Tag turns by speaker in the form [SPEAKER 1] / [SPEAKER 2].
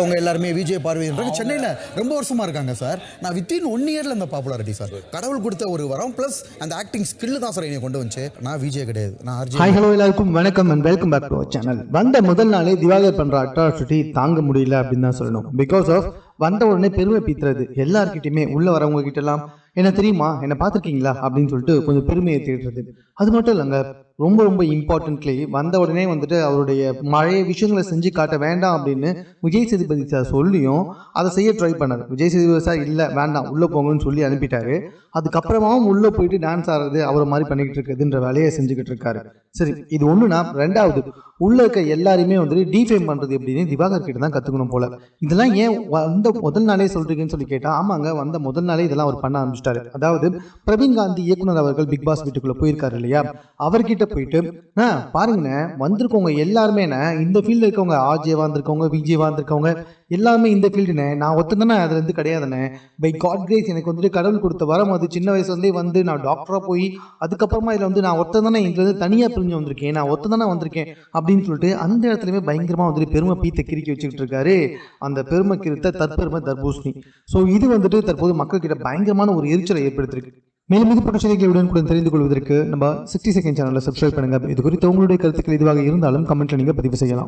[SPEAKER 1] அவங்க எல்லாருமே விஜய் பார்வைன்றாங்க சென்னையில் ரொம்ப வருஷமா இருக்காங்க சார். நான் வித்தின் ஒன் இயர்ல இந்த பாப்புலாரிட்டி சார். கடவுள் கொடுத்த ஒரு வரம் ப்ளஸ் அந்த ஆக்டிங் ஸ்கில் தான் சார் என்னை கொண்டு வந்துச்சு. நான் விஜய் கிடையாது. நான்
[SPEAKER 2] ஹாய்
[SPEAKER 1] அர்ஜுன்
[SPEAKER 2] ஹலோ எல்லாருக்கும் வணக்கம் and welcome back to channel வந்த முதல் நாளே திவாகர் பண்ற அட்ராசிட்டி தாங்க முடியல அப்படின்னு தான் சொல்லணும். பிகாஸ் ஆஃப் வந்த உடனே பெருமை பீத்துறது. எல்லார்கிட்டயுமே உள்ள வரவங்க கிட்ட எல்லாம் என்ன தெரியுமா? என்ன பார்த்துருக்கீங்களா? அப்படின்னு சொல்லிட்டு கொஞ்சம் பெருமையை தேடுறது. அது மட்டும் இல்லைங்க. ரொம்ப ரொம்ப இம்பார்ட்டன்ட்லி வந்த உடனே வந்துட்டு அவருடைய மழைய விஷயங்களை செஞ்சு காட்ட வேண்டாம் அப்படின்னு விஜய் சேதுபதி சார் சொல்லியும் அதை செய்ய ட்ரை பண்ணார். விஜய் சேதுபதி சார் இல்லை வேண்டாம் உள்ளே போங்கன்னு சொல்லி அனுப்பிட்டாரு. அதுக்கப்புறமாவும் உள்ளே போயிட்டு டான்ஸ் ஆடுறது அவரை மாதிரி பண்ணிக்கிட்டு இருக்குதுன்ற வேலையை செஞ்சுக்கிட்டு இருக்காரு. சரி இது ஒன்றுனா ரெண்டாவது உள்ளே இருக்க எல்லாரையுமே வந்துட்டு டிஃபைம் பண்ணுறது எப்படின்னு திவாகர் கிட்ட தான் கற்றுக்கணும் போல. இதெல்லாம் ஏன் வந்த முதல் நாளே சொல்கிறீங்கன்னு சொல்லி கேட்டால் ஆமாங்க வந்த முதல் நாளே இதெல்லாம் அவர் பண்ண ஆரம்பிச்சிட்டாரு அதாவது பிரவீன் காந்தி இயக்குனர் அவர்கள் பிக் பாஸ் வீட்டுக்குள்ள போயிருக்காரு இல்லையா? அவர்கிட்ட போயிட்டு "அண்ணா, பாருங்கண்ணே வந்திருக்கவங்க எல்லாருமே இந்த ஃபீல்ட்ல இருக்கவங்க ஆர்ஜேவா இருந்திருக்கவங்க விஜேவா இருந்திருக்கவங்க எல்லாமே இந்த ஃபீல்டுனே நான் ஒத்துதானே அதுலேருந்து கிடையாதுண்ணே பை காட் கிரேஸ் எனக்கு வந்துட்டு கடவுள் கொடுத்த வரம் அது. சின்ன வயசுலேருந்தே வந்து நான் டாக்டராக போய் அதுக்கப்புறமா இதில் வந்து நான் ஒருத்தன் தானே இதுல தனியாக பிரிஞ்சு வந்திருக்கேன். நான் ஒருத்தன் தானே வந்திருக்கேன் அப்படின்னு சொல்லிட்டு அந்த இடத்துலையுமே பயங்கரமாக வந்துட்டு பெருமை பீத்த கிறுக்கி வச்சுக்கிட்டு இருக்காரு. அந்த பெருமை கிருத்த தற்பெருமை தர்பூசணி. ஸோ இது வந்துட்டு தற்போது மக்கள்கிட்ட பயங்கரமான ஒரு எரிச்சலை ஏற்படுத்திருக்கு. மேலும் இது போன்ற செய்திகளை கூட தெரிந்து கொள்வதற்கு நம்ம சிக்ஸ்டி செகண்ட் சேனலில் சப்ஸ்கிரைப் பண்ணுங்க. இது குறித்து உங்களுடைய கருத்துக்கள் இதுவாக இருந்தாலும் கமெண்ட்ல நீங்கள் பதிவு செய்யலாம்.